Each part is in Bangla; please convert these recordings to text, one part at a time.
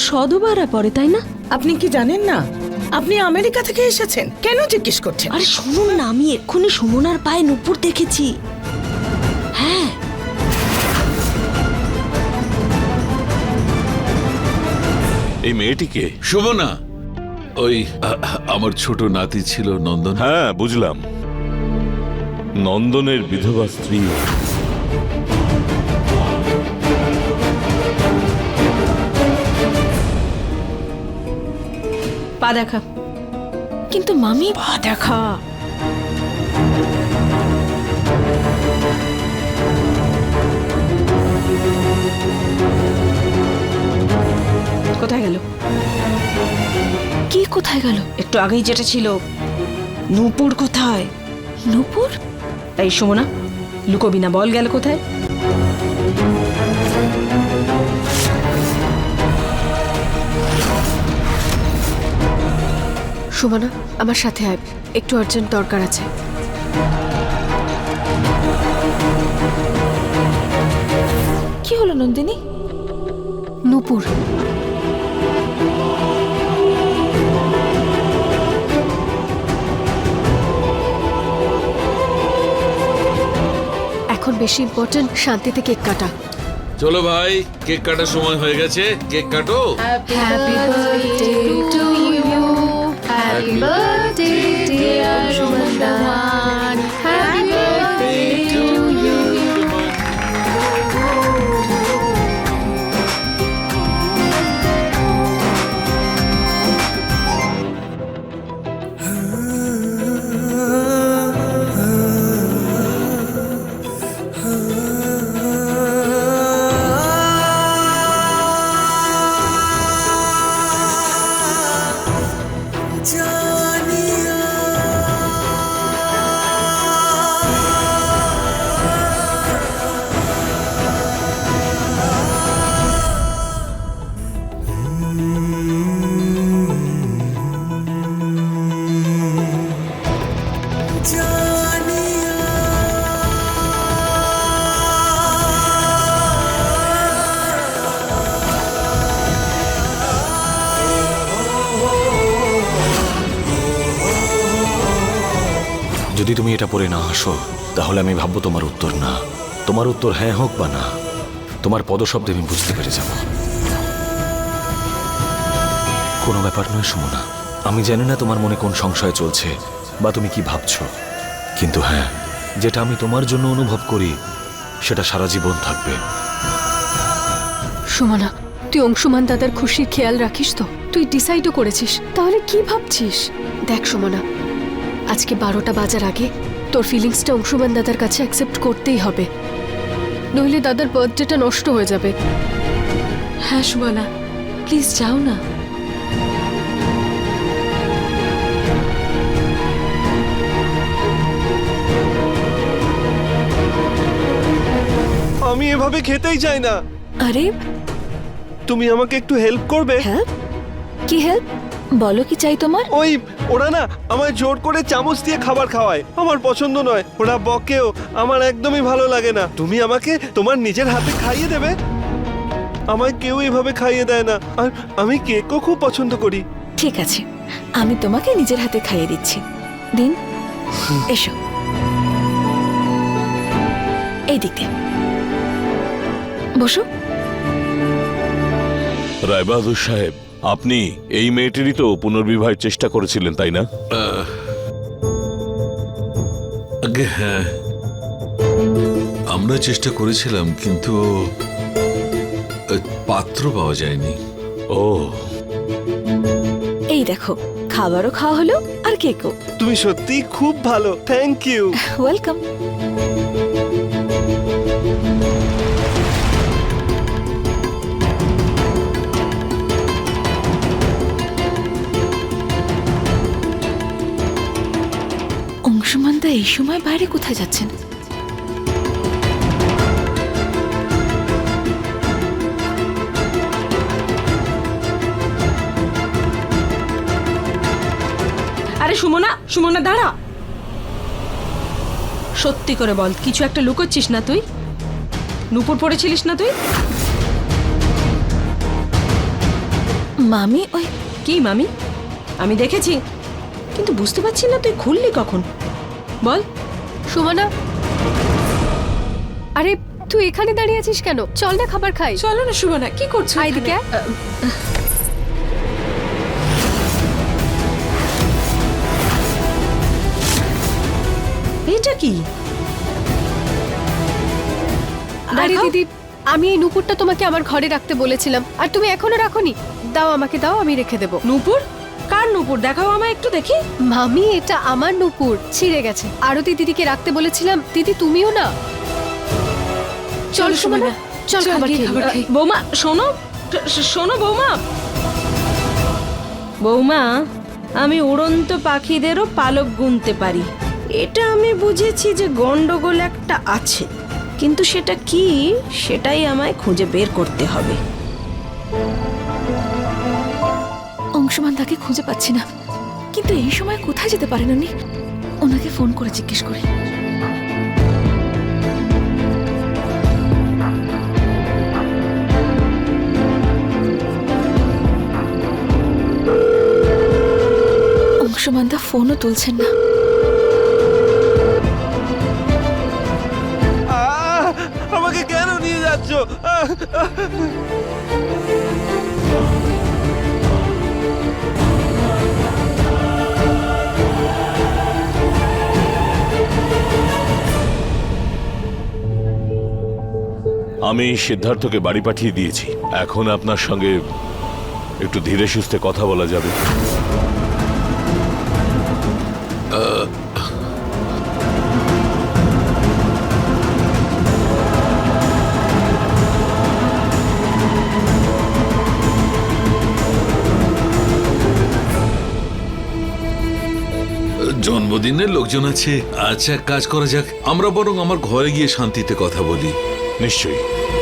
সদবারা পড়ে তাই না? আপনি কি জানেন না? আপনি আমেরিকা থেকে এসেছেন। কেন জিজ্ঞেস করছেন? আরে শুনুন না আমি এক্ষুনি সুমনার পায়ে নুপুর দেখেছি। হ্যাঁ। এই মেয়েটিকে শোভনা ওই আ, আমার ছোট নাতি ছিল নন্দন। হ্যাঁ বুঝলাম। নন্দনের বিধবা স্ত্রী। দেখা। কিন্তু মামি পা দেখা। কোথায় গেল? কি কোথায় গেল? একটু আগেই যেটা ছিল। নূপুর কোথায়? নূপুর? এই সুমনা লুকোবি না বল গেল কোথায়? সুমনা আমার সাথে আয়। একটু আর্জেন্ট দরকার আছে। কি হলো নন্দিনী? নূপুর। এখন বেশি ইম্পর্টেন্ট শান্তিতে কেক কাটা। চলো ভাই কেক কাটার সময় হয়ে গেছে। কেক কাটো। Happy birthday to happy birthday dear Suman তুমি না আসো। তাহলে আমি ভাববো তোমার উত্তর না। তোমার উত্তর হ্যাঁ হোক বা না, তোমার পদশব্দে আমি বুঝতে পেরে যাব। কোনো ব্যাপার নয় সুমনা, আমি জানি না তোমার মনে কোন সংশয় চলছে বা তুমি কি ভাবছ। কিন্তু হ্যাঁ যেটা আমি তোমার জন্য অনুভব করি, সেটা সারা জীবন থাকবে। সুমনা, তুই অংশুমান দাদার খুশির খেয়াল রাখিস তো? তুই ডিসাইডও করেছিস, তাহলে কি ভাবছিস? দেখ সুমনা, আজকে বারোটা বাজার আগে তোর ফিলিংসটা অংশুমান দাদার কাছে অ্যাকসেপ্ট করতেই হবে। নইলে দাদার বার্থডেটা নষ্ট হয়ে যাবে। হ্যাঁ সুমনা প্লিজ যাও না। আমি এভাবে খেতেই চাই না। আরে? তুমি আমাকে একটু হেল্প করবে? হেল্প কি হেল্প বলো কি চাই তোমার? ওই ওরা না আমায় জোর করে চামচ দিয়ে খাবার খাওয়ায়। আমার পছন্দ নয়। ওরা বকেও। আমার একদমই ভালো লাগে না। তুমি আমাকে তোমার নিজের হাতে খাইয়ে দেবে? আমায় কেউ এভাবে খাইয়ে দেয় না। আর আমি কেকও খুব পছন্দ করি। ঠিক আছে। আমি তোমাকে নিজের হাতে খাইয়ে দিচ্ছি। দিন এসো। এই দিক দিয়ে বসো। রায়বাহাদুর সাহেব আপনি এই মেয়েটিরই তো পুনর্বিবাহের চেষ্টা করেছিলেন তাই না? আগে হ্যাঁ। আমরা চেষ্টা করেছিলাম কিন্তু পাত্র পাওয়া যায়নি। ও। এই দেখো খাবারও খাওয়া হলো আর কেকও। তুমি সত্যি খুব ভালো থ্যাংক ইউ ওয়েলকাম দা এই সময় বাইরে কোথায় যাচ্ছেন? আরে সুমনা সুমনা দাঁড়া। সত্যি করে বল কিছু একটা লুকোচ্ছিস না তুই? নুপুর পড়েছিলিস না তুই? মামি ওই কি মামি? আমি দেখেছি কিন্তু বুঝতে পারছি না তুই খুললি কখন। বল। সুমনা। আরে তুই এখানে দাঁড়িয়ে আছিস কেন? চল না খাবার খাই। চলো না সুমনা কি করছ এদিকে এটা কি? আরে দিদি আমি এই নুপুরটা তোমাকে আমার ঘরে রাখতে বলেছিলাম। আর তুমি এখনও রাখোনি। দাও আমাকে দাও আমি রেখে দেবো। নুপুর? কার নুপুর? দেখাও আমায় একটু দেখি। মামি এটা আমার নুপুর। ছিঁড়ে গেছে। আরতি দিদিকে রাখতে বলেছিলাম। দিদি তুমিও না? চল সুমনা চল খাবার খেয়ে খাই। বৌমা শোনো। শোনো বৌমা। বৌমা আমি উড়ন্ত পাখিদেরও পালক গুনতে পারি। এটা আমি বুঝেছি যে গন্ডগোল একটা আছে। কিন্তু সেটা কি? সেটাই আমায় খুঁজে বের করতে হবে। অংশমান তাকে খুঁজে পাচ্ছি না। কিন্তু এই সময় কোথায় যেতে পারেন উনি? ওনাকে ফোন করে জিজ্ঞেস করি। অংশমান দা, ফোনও তুলছেন না। আমাকে কেন নিয়ে যাচ্ছ? আমি সিদ্ধার্থকে বাড়ি পাঠিয়ে দিয়েছি। এখন আপনার সঙ্গে একটু ধীরে সুস্থে কথা বলা যাবে। জন্মদিনের লোকজন আছে। আচ্ছা কাজ করা যাক। আমরা বরং আমার ঘরে গিয়ে শান্তিতে কথা বলি। নিশ্চয়ই।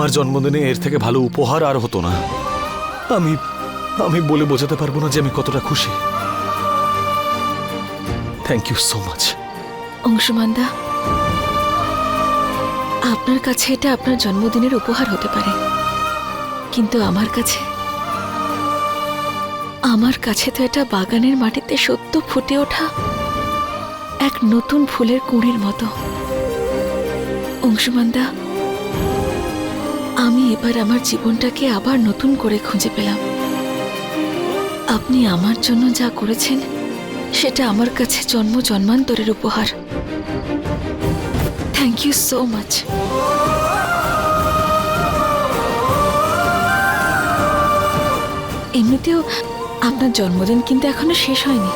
আমার জন্মদিনে এর থেকে ভালো উপহার আর হতো না। আমি আমি বলে বোঝাতে পারব না যে আমি কতটা খুশি। Thank you so much Anshuman da আপনার কাছে এটা আপনার জন্মদিনের উপহার হতে পারে। কিন্তু আমার কাছে আমার কাছে তো এটা বাগানের মাটিতে সত্য ফুটে ওঠা এক নতুন ফুলের কুঁড়ির মতো। অংশমান দা এবার আমার জীবনটাকে আবার নতুন করে খুঁজে পেলাম। আপনি আমার জন্য যা করেছেন, সেটা আমার কাছে জন্ম জন্মান্তরের উপহার। থ্যাংক ইউ সো মাচ এমনিতেও আপনার জন্মদিন কিন্তু এখনও শেষ হয়নি।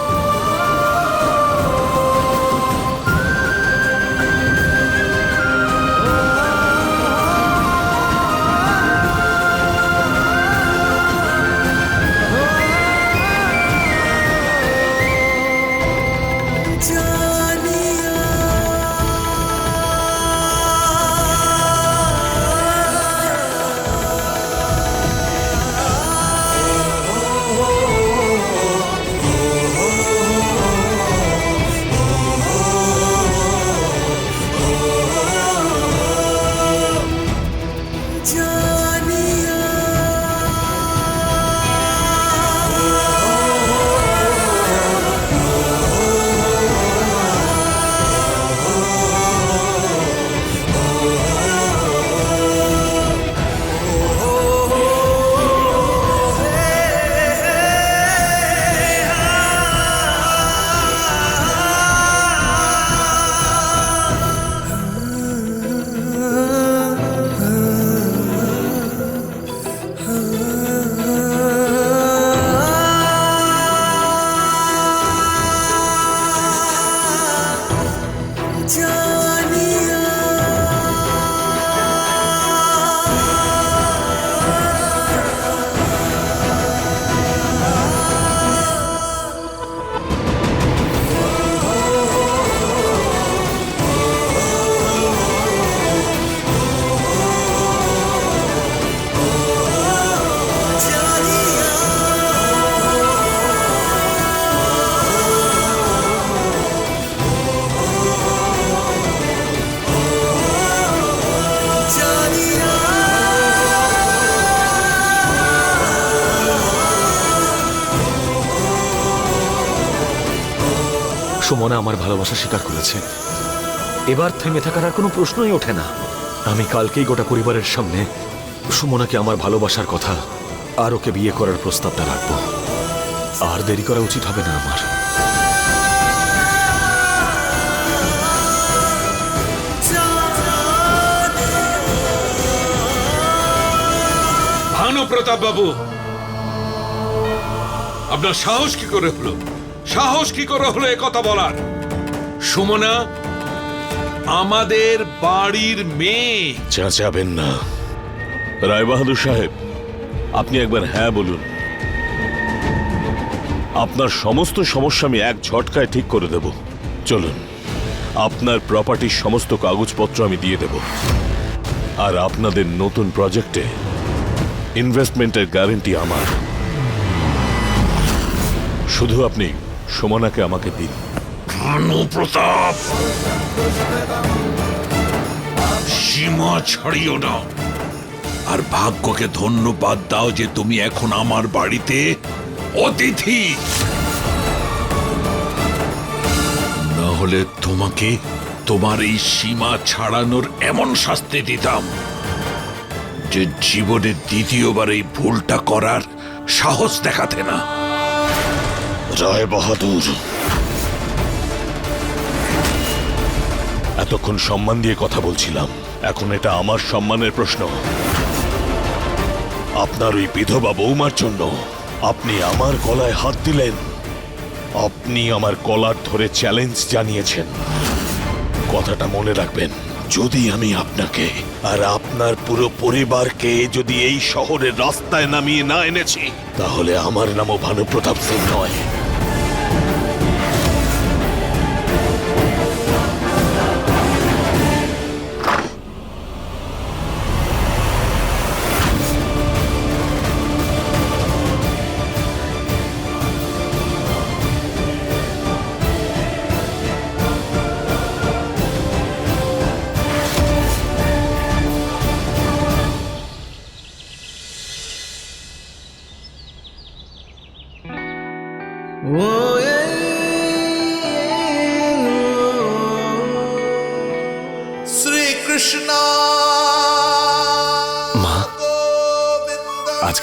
সুমনা আমার ভালোবাসা স্বীকার করেছে। এবার থেমে থাকার আর কোনো প্রশ্নই ওঠে না। আমি কালকেই গোটা পরিবারের সামনে সুমনাকে আমার ভালোবাসার কথা আর ওকে বিয়ে করার প্রস্তাবটা রাখব। আর দেরি করা উচিত হবে না আমার। ভানু প্রতাপ বাবু আপনার সাহস কি করে হলো? সাহস কি করে হলো কথা বলার? সুমনা, আমাদের বাড়ির মেয়ে। চেঁচাবেন না। রায়বাহাদুর সাহেব, আপনি একবার হ্যাঁ বলুন। আপনার সমস্ত সমস্যা আমি এক ঝটকায় ঠিক করে দেব। চলুন, আপনার প্রপার্টির সমস্ত কাগজপত্র আমি দিয়ে দেব। আর আপনাদের নতুন প্রজেক্টে ইনভেস্টমেন্টের গ্যারেন্টি আমার। শুধু আপনি সুমনাকে আমাকে দিন। প্রতাপ! সীমা ছাড়িও না। আর ভাগ্যকে ধন্যবাদ দাও যে তুমি এখন আমার বাড়িতে অতিথি! না হলে তোমাকে তোমার এই সীমা ছাড়ানোর এমন শাস্তি দিতাম যে জীবনে দ্বিতীয়বার এই ভুলটা করার সাহস দেখাতে না। রায় বাহাদুর। এতক্ষণ সম্মান দিয়ে কথা বলছিলাম। এখন এটা আমার সম্মানের প্রশ্ন। আপনার ওই বিধবা বৌমার জন্য আপনি আমার গলায় হাত দিলেন। আপনি আমার কলার ধরে চ্যালেঞ্জ জানিয়েছেন। কথাটা মনে রাখবেন, যদি আমি আপনাকে আর আপনার পুরো পরিবারকে যদি এই শহরের রাস্তায় নামিয়ে না এনেছি, তাহলে আমার নামও ভানুপ্রতাপ সিং নয়।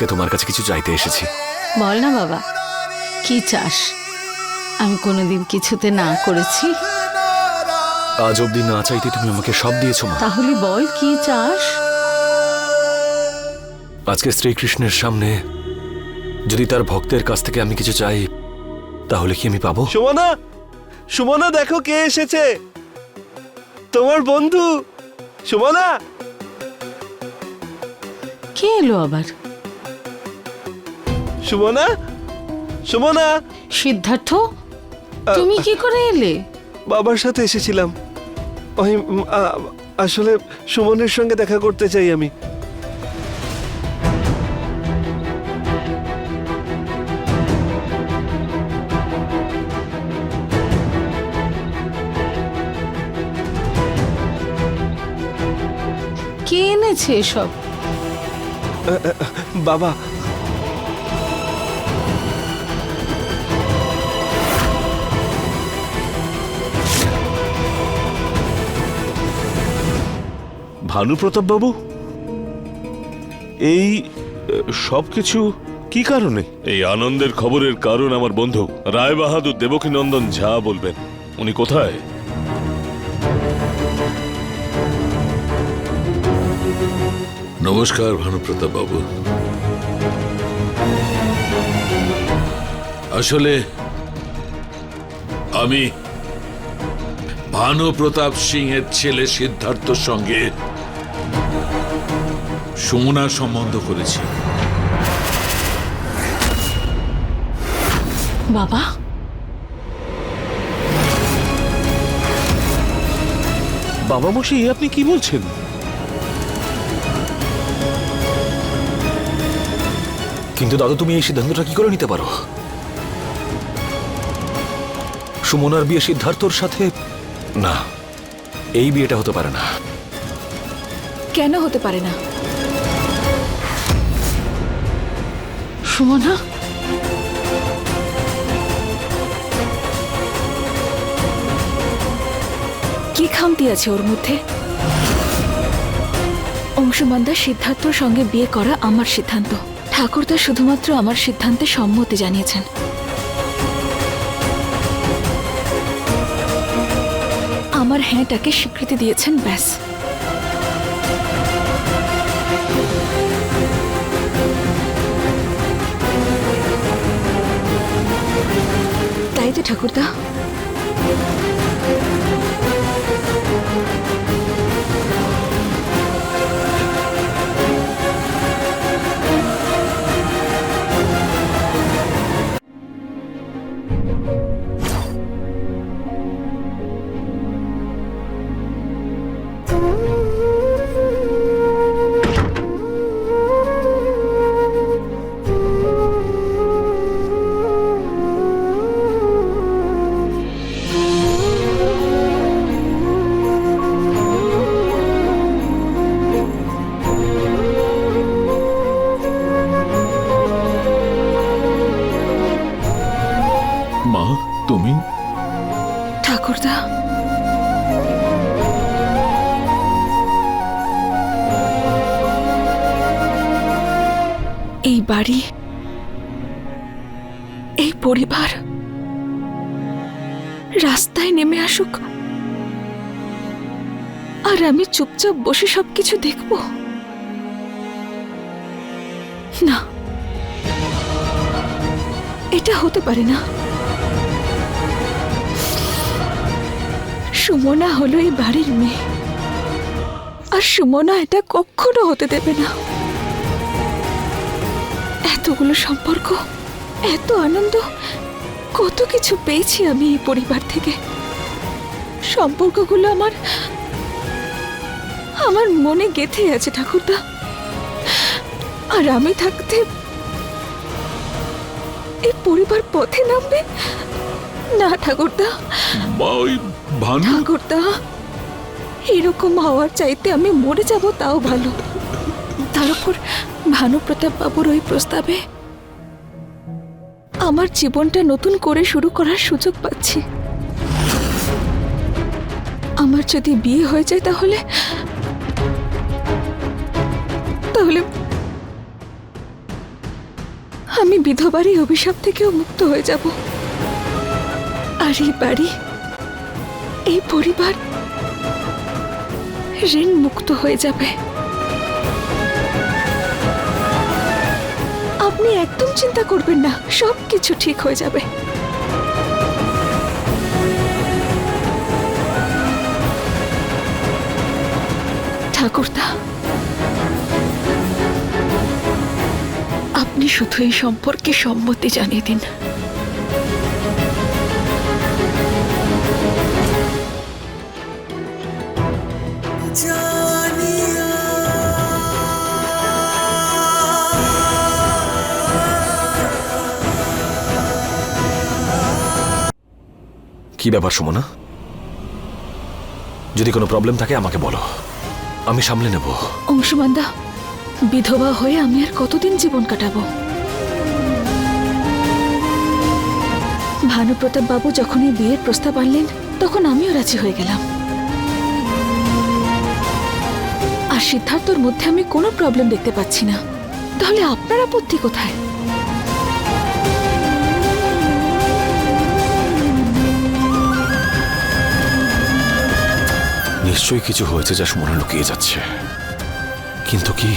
আজকে তোমার কাছে কিছু চাইতে এসেছি। বল না বাবা কি চাস? আমি কোনোদিন কিছুতে না করেছি। আজ অবধি না চাইতে তুমি আমাকে সব দিয়েছ মা। তাহলে বল কি চাস? আজকে শ্রীকৃষ্ণের সামনে যদি তার ভক্তের কাছ থেকে আমি কিছু চাই তাহলে কি আমি পাবো? সুমনা সুমনা দেখো কে এসেছে। তোমার বন্ধু সুমনা। কে এলো আবার? সুমনা? সুমনা? সিদ্ধার্থ তুমি কি করে এলে? বাবার সাথে এসেছিলাম। ওই আ- আসলে সুমনের সঙ্গে দেখা করতে চাই আমি। কে এনেছে এসব? বাবা ভানুপ্রতাপ বাবু এই সব কিছু কি কারণে? এই আনন্দের খবরের কারণ আমার বন্ধু রায় বাহাদুর দেবকী নন্দন ঝা বলবেন। উনি কোথায়? নমস্কার ভানুপ্রতাপ বাবু আসলে আমি ভানু প্রতাপ সিং এর ছেলে সিদ্ধার্থর সঙ্গে সুমনা সম্বন্ধ করেছি। বাবা? বাবা মশাই আপনি কি বলছেন? কিন্তু দাদু তুমি এই সিদ্ধান্তটা কি করে নিতে পারো? সুমনার বিয়ে সিদ্ধার্থর সাথে না এই বিয়েটা হতে পারে না। কেন হতে পারে না? সুমনা কি খামতি আছে ওর মধ্যে? অংশমানদার সিদ্ধার্থর সঙ্গে বিয়ে করা আমার সিদ্ধান্ত। ঠাকুর ঠাকুরদা শুধুমাত্র আমার সিদ্ধান্তে সম্মতি জানিয়েছেন। আমার হ্যাঁটাকে স্বীকৃতি দিয়েছেন ব্যাস। তাই তো ঠাকুরদা রাস্তায় নেমে আসুক। আর আমি চুপচাপ বসে সবকিছু দেখব। না। এটা হতে পারে না। সুমনা হলো এই বাড়ির মেয়ে। আর সুমনা এটা কখনো হতে দেবে না। এতগুলো সম্পর্ক, এত আনন্দ কত কিছু পেয়েছি আমি এই পরিবার থেকে। সম্পর্কগুলো আমার আমার মনে গেথে আছে ঠাকুরদা। আর আমি থাকতে এই পরিবার পথে নামবে? না ঠাকুরদা। ভানু ঠাকুরদা এরকম হওয়ার চাইতে আমি মরে যাব তাও ভালো। তার উপর ভানুপ্রতাপ বাবুর ওই প্রস্তাবে আমার জীবনটা নতুন করে শুরু করার সুযোগ পাচ্ছি। আমার যদি বিয়ে হয়ে যায় তাহলে? তাহলে আমি বিধবার এই অভিশাপ থেকেও মুক্ত হয়ে যাব। আর এই বাড়ি, এই পরিবার ঋণ মুক্ত হয়ে যাবে। চিন্তা করবেন না, সব কিছু ঠিক হয়ে যাবে। ঠাকুরদা, আপনি শুধু এই সম্পর্কে সম্মতি জানিয়ে দিন। কি ব্যাপার সুমনা? যদি কোনো প্রবলেম থাকে, আমাকে বলো। আমি সামলে নেব। অংশুমানদা, বিধবা হয়ে আমি আর কতদিন জীবন কাটাবো? ভানুপ্রতাপ বাবু যখন এই বিয়ের প্রস্তাব আনলেন, তখন আমিও রাজি হয়ে গেলাম। আর সিদ্ধার্থর মধ্যে আমি কোনো প্রবলেম দেখতে পাচ্ছি না। তাহলে আপনার আপত্তি কোথায়? নিশ্চয়ই কিছু হয়েছে যা সুমনা লুকিয়ে যাচ্ছে। কিন্তু কি